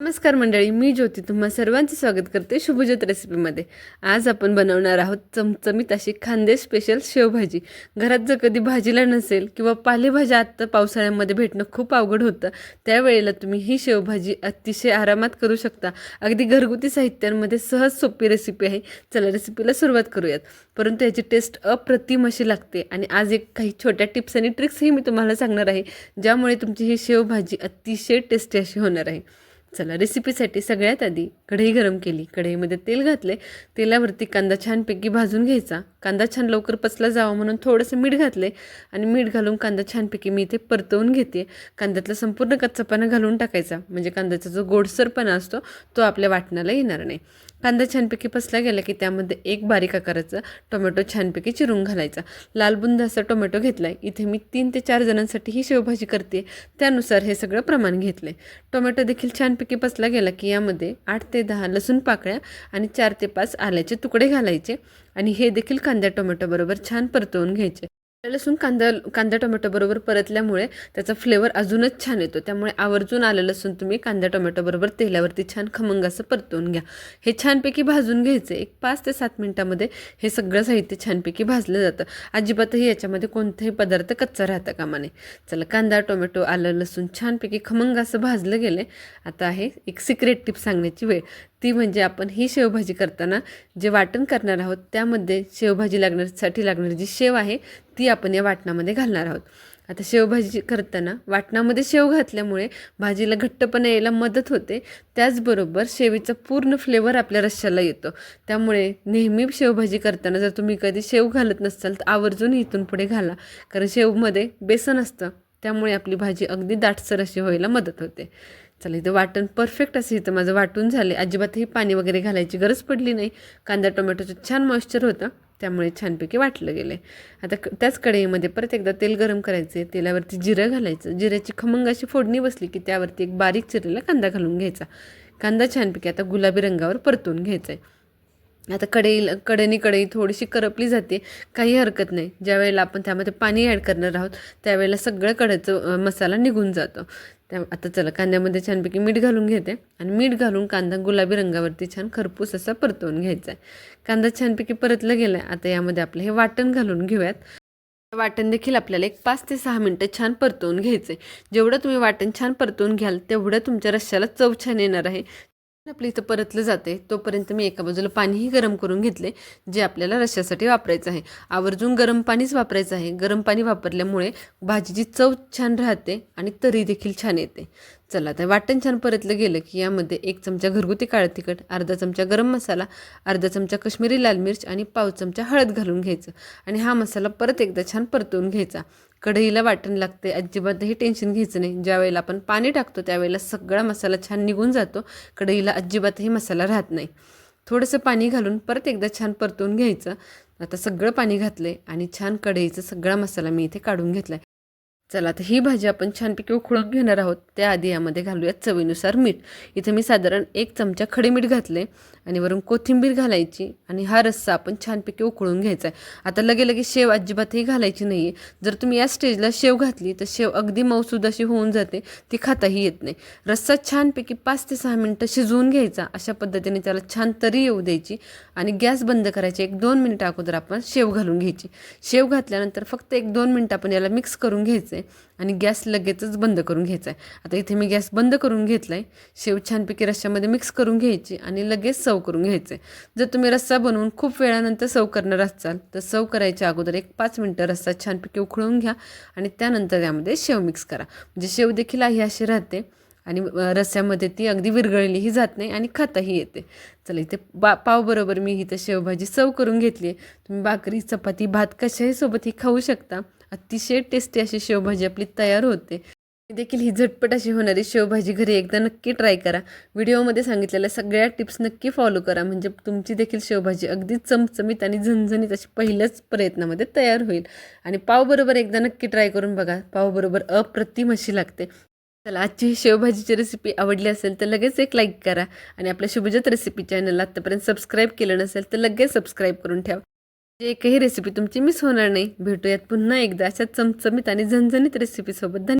नमस्कार मंडळी मी ज्योती तुम्हा सर्वांचे स्वागत करते शुभज्योत रेसिपीमध्ये आज आपण बनवणार आहोत चमचमीत अशी खांदे स्पेशल शेवभाजी. घरात जर कधी भाजीला नसेल किंवा पालेभाज्या आत्ता पावसाळ्यामध्ये भेटणं खूप अवघड होतं त्यावेळेला तुम्ही ही शेवभाजी अतिशय आरामात करू शकता. अगदी घरगुती साहित्यांमध्ये सहज सोपी रेसिपी आहे. चला रेसिपीला सुरुवात करूयात. परंतु याची टेस्ट अप्रतिम अशी लागते आणि आज एक काही छोट्या टिप्स आणि ट्रिक्सही मी तुम्हाला सांगणार आहे ज्यामुळे तुमची ही शेवभाजी अतिशय टेस्टी अशी होणार आहे. चला रेसिपीसाठी सगळ्यात आधी कढई गरम केली. कढईमध्ये तेल घातले. तेलावरती कांदा छानपैकी भाजून घ्यायचा. कांदा छान लवकर पचला जावा म्हणून थोडंसं मीठ घातले आणि मीठ घालून कांदा छानपैकी मी इथे परतवून घेते. कांद्यातला संपूर्ण कच्चापणा घालून टाकायचा. म्हणजे कांद्याचा जो गोडसरपणा असतो तो आपल्या वाटणाला येणार नाही. कांदा छानपैकी पसला गेला की त्यामध्ये एक बारीक आकाराचा टोमॅटो छानपैकी चिरून घालायचा. लालबुंद असा टोमॅटो घेतला आहे इथे मी तीन ते चार जणांसाठी ही शेवभाजी करते. त्यानुसार हे सगळं प्रमाण घेतलं आहे टोमॅटो देखील छानपैकी पसला गेला की यामध्ये आठ ते दहा लसूण पाकळ्या आणि चार ते पाच आल्याचे तुकडे घालायचे आणि हे देखील कांद्या टोमॅटोबरोबर छान परतवून घ्यायचे. लसूण कांदा कांदा टोमॅटोबरोबर परतल्यामुळे त्याचा फ्लेवर अजूनच छान येतो. त्यामुळे आवर्जून आलं लसूण तुम्ही कांदा टोमॅटोबरोबर तेलावरती छान खमंग असं परतवून घ्या. हे छानपैकी भाजून घ्यायचं. एक पाच ते सात मिनटामध्ये हे सगळं साहित्य छानपैकी भाजलं जातं. अजिबातही याच्यामध्ये कोणताही पदार्थ कच्चा राहता कामा नये. चला कांदा टोमॅटो आलं लसूण छानपैकी खमंग असं भाजलं गेलं आता आहे एक सिक्रेट टिप सांगण्याची वेळ. ती म्हणजे आपण ही शेवभाजी करताना जे वाटण करणार आहोत त्यामध्ये शेवभाजी लागण्यासाठी लागणारी जी शेव आहे ती आपण या वाटणामध्ये घालणार आहोत. आता शेवभाजी करताना वाटणामध्ये शेव घातल्यामुळे भाजीला घट्टपणा यायला मदत होते. त्याचबरोबर शेवीचा पूर्ण फ्लेवर आपल्या रश्श्याला येतो. त्यामुळे नेहमी शेवभाजी करताना जर तुम्ही कधी शेव घालत नसाल तर आवर्जून इथून पुढे घाला. कारण शेवमध्ये बेसन असतं त्यामुळे आपली भाजी अगदी दाटसर अशी व्हायला मदत होते. चला इथं वाटण परफेक्ट असं इथं माझं वाटून झाले अजिबातही पाणी वगैरे घालायची गरज पडली नाही. कांदा टोमॅटोचं छान मॉइश्चर होतं. त्यामुळे छानपैकी वाटलं गेलं आहे आता क त्याच कढईमध्ये परत एकदा तेल गरम करायचे तेलावरती जिरं घालायचं. जिऱ्याची खमंग अशी फोडणी बसली की त्यावरती एक बारीक चिरलेला कांदा घालून घ्यायचा. कांदा छानपैकी आता गुलाबी रंगावर परतून घ्यायचा आहे आता कढई कडेनी कढई थोडीशी करपली जाते. काही हरकत नाही. ज्या वेळेला आपण त्यामध्ये पाणी ॲड करणार आहोत त्यावेळेला सगळं कढईचं मसाला निघून जातो. त्या आता चला कांद्यामध्ये छानपैकी मीठ घालून घेते. आणि मीठ घालून कांदा गुलाबी रंगावरती छान खरपूस असा परतवून घ्यायचा आहे. कांदा छानपैकी परतलं गेलं आहे आता यामध्ये आपलं हे वाटण घालून घेऊयात. वाटण देखील आपल्याला एक पाच ते सहा मिनटं छान परतवून घ्यायचं आहे जेवढं तुम्ही वाटण छान परतवून घ्याल तेवढं तुमच्या रश्श्याला चव छान येणार आहे. आपलं इथं परतलं जाते तोपर्यंत मी एका बाजूला पाणीही गरम करून घेतले जे आपल्याला रश्श्यासाठी वापरायचं आहे. आवर्जून गरम पाणीच वापरायचं आहे. गरम पाणी वापरल्यामुळे भाजीची चव छान राहते आणि तरी देखील छान येते. चला तर वाटण छान परतलं गेलं की यामध्ये एक चमचा घरगुती काळं तिखट अर्धा चमचा गरम मसाला अर्धा चमचा कश्मीरी लाल मिर्च आणि पाव चमचा हळद घालून घ्यायचं. आणि हा मसाला परत एकदा छान परतवून घ्यायचा. कढईला वाटण लागते अजिबातही टेन्शन घ्यायचं नाही. ज्यावेळेला आपण पाणी टाकतो त्यावेळेला सगळा मसाला छान निघून जातो. कढईला अजिबातही मसाला राहत नाही. थोडंसं पाणी घालून परत एकदा छान परतवून घ्यायचं. आता सगळं पाणी घातलं आहे आणि छान कढईचा सगळा मसाला मी इथे काढून घेतला आहे चला तर ही भाजी आपण छानपैकी उकळून घेणार आहोत. त्याआधी यामध्ये घालूयात चवीनुसार मीठ. इथे मी साधारण एक चमचा खडे मीठ घातले आणि वरून कोथिंबीर घालायची आणि हा रस्सा आपण छानपैकी उकळून घ्यायचा आहे आता लगे लगे शेव अजिबातही घालायची नाही आहे जर तुम्ही या स्टेजला शेव घातली तर शेव अगदी मौसूद अशी होऊन जाते. ती खाताही येत नाही. रस्सा छानपैकी पाच ते सहा मिनटं शिजवून घ्यायचा. अशा पद्धतीने त्याला छान तरी येऊ द्यायची आणि गॅस बंद करायची एक दोन मिनटं अगोदर आपण शेव घालून घ्यायची. शेव घातल्यानंतर फक्त एक दोन मिनटं आपण याला मिक्स करून घ्यायचं आहे आणि गॅस लगेचच बंद करून घ्यायचा आहे आता इथे मी गॅस बंद करून घेतला आहे शेव छानपैकी रश्श्यामध्ये मिक्स करून घ्यायची आणि लगेच सर्व करून घ्यायचं आहे जर तुम्ही रस्सा बनवून खूप वेळानंतर सर्व करणार असाल तर सर्व करायच्या अगोदर एक पाच मिनटं रस्सा छानपैकी उकळून घ्या आणि त्यानंतर त्यामध्ये शेव मिक्स करा. म्हणजे शेव देखील आहे अशी राहते आणि रस्स्यामध्ये ती अगदी विरघळलीही जात नाही आणि खाताही येते. चला इथे बा पावबरोबर मी इथं शेवभाजी सर्व करून घेतली आहे तुम्ही भाकरी चपाती भात कशाही सोबतही खाऊ शकता. अतिशय टेस्टी अशी शेवभाजी आपली तयार होते. देखील ही झटपट अशी होणारी शेवभाजी घरी एकदा नक्की ट्राय करा. व्हिडिओमध्ये सांगितलेल्या सगळ्या टिप्स नक्की फॉलो करा. म्हणजे तुमची देखील शेवभाजी अगदी चमचमीत आणि झणझणीत अशी पहिल्याच प्रयत्नामध्ये तयार होईल. आणि पावबरोबर एकदा नक्की ट्राय करून बघा. पावबरोबर अप्रतिम अशी लागते. चला आजची ही शेवभाजीची रेसिपी आवडली असेल तर लगेच एक लाईक करा. आणि आपल्या शुभजत रेसिपी चॅनलला आत्तापर्यंत सबस्क्राईब केलं नसेल तर लगेच सबस्क्राईब करून ठेवा. जे काही रेसिपी तुमची मिस होणार नाही भेटूयात पुन्हा एकदा अशा चमचमीत आणि झणझणीत रेसिपीसोबत धन्यवाद.